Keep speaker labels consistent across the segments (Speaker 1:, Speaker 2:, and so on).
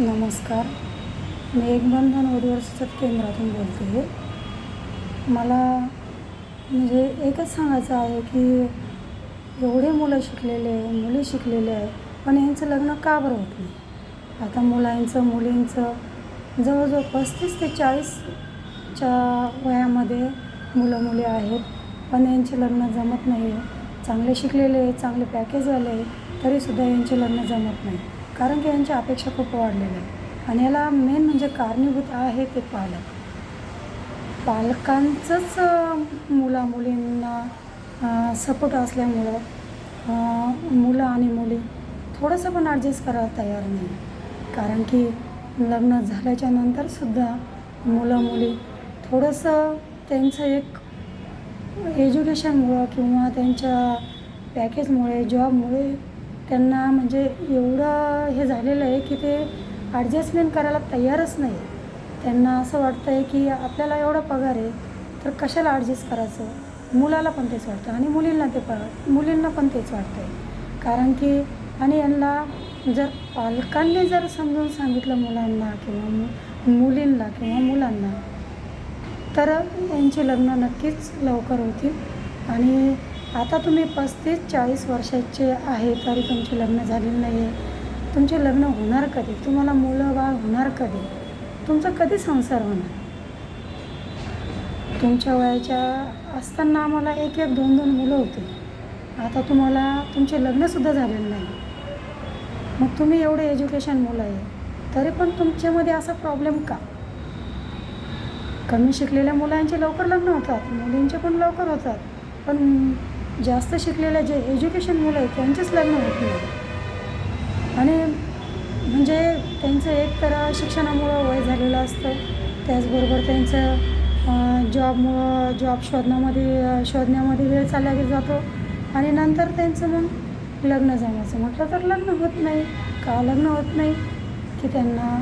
Speaker 1: नमस्कार. मी एकबंधन वधूवर सतत केंद्रातून बोलते मला म्हणजे एकच सांगायचं आहे की एवढे मुलं शिकलेले आहे मुली शिकलेले आहे पण यांचं लग्न का बरं होत नाही? आता मुलांचं मुलींचं जवळजवळ पस्तीस ते चाळीसच्या वयामध्ये मुलं मुली आहेत पण यांचे लग्न जमत नाही आहे चांगले शिकलेले आहे चांगले पॅकेजवाले आहे तरीसुद्धा यांचे लग्न जमत नाही. कारण की यांच्या अपेक्षा खूप वाढलेल्या आहे आणि याला मेन म्हणजे कारणीभूत आहे ते पालक. पालकांचंच मुलामुलींना मुला मुलींना सपोर्ट असल्यामुळं मुलं आणि मुली थोडंसं पण ॲडजस्ट करायला तयार नाही कारण की लग्न झाल्याच्या नंतरसुद्धा मुलं मुली थोडंसं त्यांचं एक एज्युकेशनमुळं किंवा त्यांच्या पॅकेजमुळे जॉबमुळे त्यांना म्हणजे एवढं हे झालेलं आहे की ते ॲडजस्टमेंट करायला तयारच नाही. त्यांना असं वाटतं आहे की आपल्याला एवढा पगार आहे तर कशाला ॲडजस्ट करायचं? मुलाला पण तेच वाटतं आणि मुलींना ते प मुलींना पण तेच वाटतं आहे कारण की आणि यांना जर पालकांनी जर समजून सांगितलं मुलांना किंवा मु मुलींना किंवा मुलांना तर यांचे लग्न नक्कीच लवकर होतील आणि आता तुम्ही पस्तीस चाळीस वर्षाचे आहे तरी तुमचे लग्न झालेले नाही आहे तुमचे लग्न होणार कधी? तुम्हाला मुलं बाळ होणार कधी? तुमचा कधी संसार होणार? तुमच्या वयाच्या असताना आम्हाला एक एक दोन दोन मुलं होते. आता तुम्हाला तुमचे लग्नसुद्धा झालेलं नाही. मग तुम्ही एवढे एज्युकेशन मुलं आहे तरी पण तुमच्यामध्ये असा प्रॉब्लेम का? कमी शिकलेल्या मुलांचे लवकर लग्न होतात मुलींचे पण लवकर होतात. पण जास्त शिकलेल्या जे एज्युकेशन मुलं आहेत त्यांचेच लग्न होत नाही. आणि म्हणजे त्यांचं एक तर शिक्षणामुळं वय झालेलं असतं. त्याचबरोबर त्यांचं जॉबमुळं जॉब शोधण्यामध्ये शोधण्यामध्ये वेळ चालला जातो. आणि नंतर त्यांचं मग लग्न जमायचं. म्हटलं तर लग्न होत नाही. का लग्न होत नाही? की त्यांना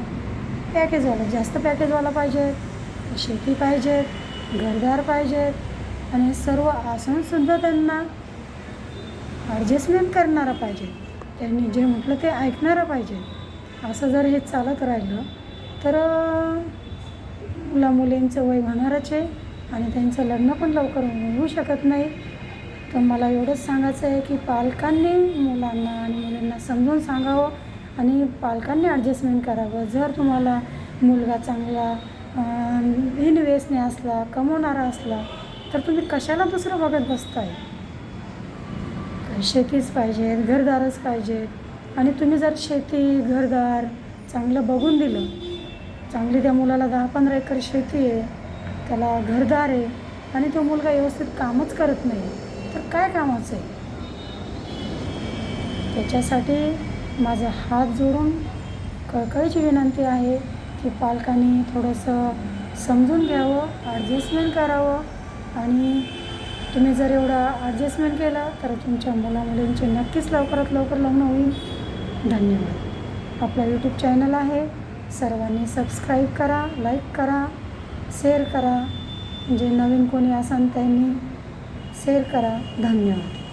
Speaker 1: पॅकेजवाला जास्त पॅकेजवाला पाहिजे शेती पाहिजेत. घरदार पाहिजेत. आणि सर्व असूनसुद्धा त्यांना ॲडजस्टमेंट करणारा पाहिजे. त्यांनी जे म्हटलं ते ऐकणारं पाहिजे. असं जर हे चालत राहिलं तर मुला मुलींचं वय होणारच आहे आणि त्यांचं लग्न पण लवकर होऊ शकत नाही. तर मला एवढंच सांगायचं आहे की पालकांनी मुलांना आणि मुलींना समजून सांगावं आणि पालकांनी ॲडजस्टमेंट करावं. जर तुम्हाला मुलगा चांगला बिनव्यसनी असला कमवणारा असला तर तुम्ही कशाला दुसरं बघत बसताय? शेतीच पाहिजेत घरदारच पाहिजेत. आणि तुम्ही जर शेती घरदार चांगलं बघून दिलं चांगली त्या मुलाला दहा पंधरा एकर शेती आहे त्याला घरदार आहे आणि तो मुलगा व्यवस्थित कामच करत नाही तर काय कामाचं आहे? त्याच्यासाठी माझा हात जोडून कळकळीची विनंती आहे की पालकांनी थोडंसं समजून घ्यावं ॲडजस्टमेंट करावं आणि तुम्ही जर एवढा ॲडजस्टमेंट केलं तर तुमच्या मुलामुलींचे नक्कीच लवकरात लवकर लग्न होईल. धन्यवाद. आपला यूट्यूब चॅनल आहे. सर्वांनी सबस्क्राईब करा लाईक करा शेअर करा. जे नवीन कोणी असाल त्यांनी शेअर करा. धन्यवाद.